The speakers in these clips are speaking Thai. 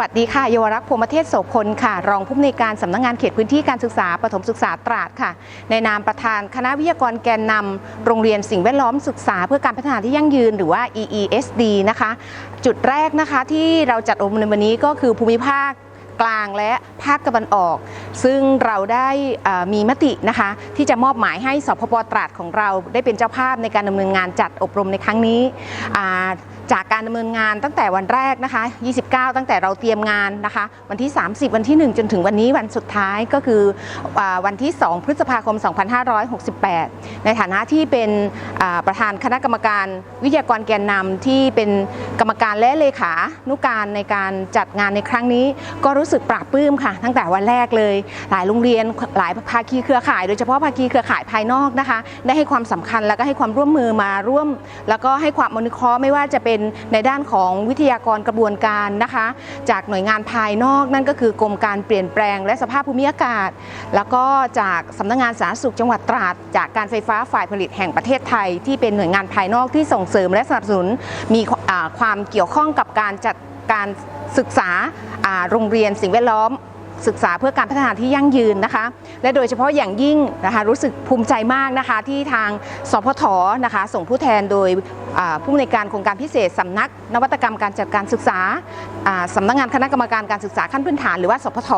วัสดีค่ะเยาวรักษ์พรมเทศโสพลค่ะ รองผู้อำนวยการสำนักงานเขตพื้นที่การศึกษาประถมศึกษาตราดค่ะ ในนามประธานคณะวิทยากรแกนนำโรงเรียนสิ่งแวดล้อมศึกษาเพื่อการพัฒนาที่ยั่งยืนหรือว่า EESD นะคะ จุดแรกนะคะที่เราจัดอบรมในวันนี้ก็คือภูมิภาค กลางและภาคตะวันออก ซึ่งเราได้มีมตินะคะที่จะมอบหมายให้สพปตราดของเราได้เป็นเจ้าภาพในการดำเนินงานจัดอบรมในครั้งนี้จากการดำเนินงานตั้งแต่วันแรกนะคะ 29 ตั้งแต่เราเตรียมงานนะคะ วันที่ 30 วันที่ 1 จนถึงวันนี้วันสุดท้ายก็คืออวันที่ 2 พฤษภาคม 2568 ในฐานะที่เป็นประธานคณะกรรมการวิทยากรแกนนำที่เป็นกรรมการและเลขานุการในการจัดงานในครั้งนี้ ก็รู้สึกปราบปลื้มค่ะ ตั้งแต่วันแรกเลย หลายโรงเรียนหลายภาคีเครือข่าย โดยเฉพาะภาคีเครือข่ายภายนอกนะคะ ได้ให้ความสำคัญแล้วก็ให้ความร่วมมือมาร่วม แล้วก็ให้ความอนุเคราะห์ไม่ว่าจะเป็นในด้านของวิทยากรกระบวนการนะคะ จากหน่วยงานภายนอกนั่นก็คือกรมการเปลี่ยนแปลงและสภาพภูมิอากาศ แล้วก็จากสำนักงานสาธารณสุขจังหวัดตราดจากการไฟฟ้าฝ่ายผลิตแห่งประเทศไทย ที่เป็นหน่วยงานภายนอกที่ส่งเสริมและสนับสนุน มีความเกี่ยวข้องกับการจัดการศึกษาโรงเรียนสิ่งแวดล้อม ศึกษาเพื่อการพัฒนาที่ยั่งยืนนะคะ และโดยเฉพาะอย่างยิ่งนะคะรู้สึกภูมิใจมากนะคะ ที่ทางสพทนะคะส่งผู้แทนโดยผู้อำนการโครงการพิเศษสำนัก นวัตกรรมการจัดการศึกษาอ่าสำนักงานคณะกรรมการการศึกษาขั้นพื้นฐานหรือว่าสพท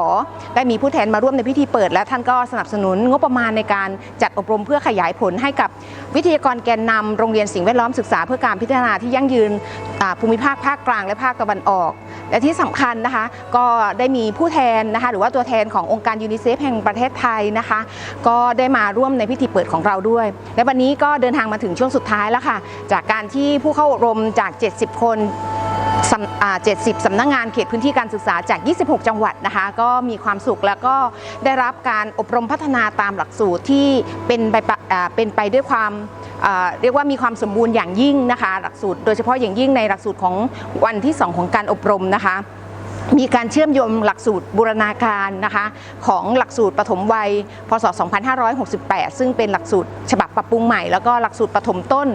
ได้มีผู้แทนมาร่วมในพิธีเปิด และท่านก็สนับสนุนงบประมาณในการจัดอบรมเพื่อขยายผลให้กับวิทยากรแกนนำโรงเรียนสิ่งแวดล้อมศึกษาเพื่อการพัฒนาที่ยั่งยืนภูมิภาคภาคกลางและภาคตะวันออก และที่สำคัญนะคะก็ได้มีผู้แทนนะคะหรือว่าตัวแทนขององค์การยูนิเซฟแห่งประเทศไทยนะคะ ก็ได้มาร่วมในพิธีเปิดของเราด้วย และวันนี้ก็เดินทางมาถึงช่วงสุดท้ายแล้วค่ะ จากการที่ผู้เข้าอบรมจาก 70 คนสำอ่า 70 สำนักงานเขตพื้นที่การศึกษาจาก 26 จังหวัดนะคะ ก็มีความสุขแล้วก็ได้รับการอบรมพัฒนาตามหลักสูตรที่เป็นไปปเป็นไปด้วยความเรียกว่ามีความสมบูรณ์อย่างยิ่งนะคะ หลักสูตร โดยเฉพาะอย่างยิ่งในหลักสูตรของวันที่ 2 ของการอบรมนะคะ มีการเชื่อมโยงหลักสูตรบูรณาการนะคะของหลักสูตรปฐมวัย พศ 2568 ซึ่งเป็นหลักสูตรฉบับปรับปรุงใหม่ แล้วก็หลักสูตรปฐมต้น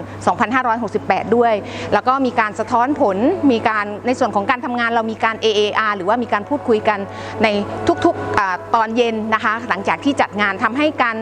2568 ด้วย แล้วก็มีการสะท้อนผล มีการในส่วนของการทำงานเรามีการ AAR หรือว่ามีการพูดคุยกันในทุกๆอตอนเย็นนะคะ หลังจากที่จัดงานทำให้การ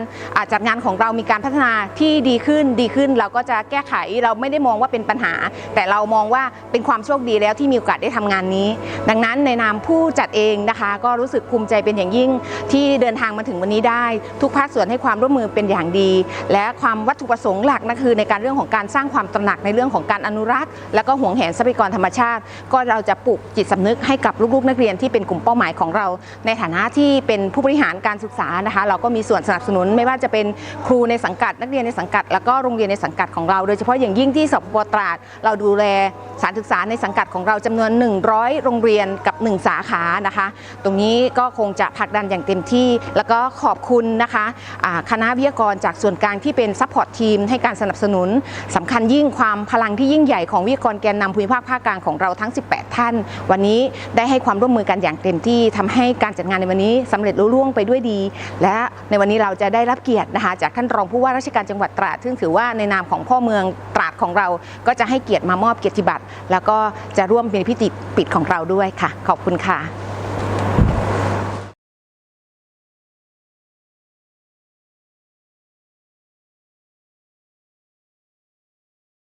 จัดงานของเรามีการพัฒนาที่ดีขึ้นดีขึ้น เราก็จะแก้ไขเราไม่ได้มองว่าเป็นปัญหา แต่เรามองว่าเป็นความโชคดีแล้วที่มีโอกาสได้ทำงานนี้ ดังนั้นในนามผู้จัดเองนะคะ ก็รู้สึกภูมิใจเป็นอย่างยิ่งที่เดินทางมาถึงวันนี้ได้ ทุกภาคส่วนให้ความร่วมมือเป็นอย่างดี และความวัตถุประสงค์หลักนั่นคือในการเรื่องของการสร้างความตระหนักในเรื่องของการอนุรักษ์ แล้วก็ห่วงแหนทรัพยากรธรรมชาติ ก็เราจะปลูกจิตสำนึกให้กับลูกๆ นักเรียนที่เป็นกลุ่มเป้าหมายของเรา ในฐานะที่เป็นผู้บริหารการศึกษานะคะ เราก็มีส่วนสนับสนุนไม่ว่าจะเป็นครูในสังกัดนักเรียนในสังกัด แล้วก็โรงเรียนในสังกัดของเรา โดยเฉพาะอย่างยิ่งที่สปปตราด เราดูแลสารศึกษาในสังกัดของเราจำนวน 100 โรงเรียนกับ 1สาขานะคะ ตรงนี้ก็คงจะผลักดันอย่างเต็มที่ แล้วก็ขอบคุณนะคะคณะวิทยากรจากส่วนกลางที่เป็นซัพพอร์ตทีมให้การสนับสนุนสำคัญยิ่งความพลังที่ยิ่งใหญ่ของวิทยากรแกนนำภูมิภาคภาคกลางของเราทั้ง 18 ท่าน วันนี้ได้ให้ความร่วมมือกันอย่างเต็มที่ทำให้การจัดงานในวันนี้สำเร็จลุล่วงไปด้วยดี และในวันนี้เราจะได้รับเกียรตินะคะจากท่านรองผู้ว่าราชการจังหวัดตราดซึ่งถือว่าในนามของพ่อเมืองตราดของเราก็จะให้เกียรติมามอบเกียรติบัตร แล้วก็จะร่วมเป็นพิธีปิดของเราด้วยค่ะขอบคุณค่ะ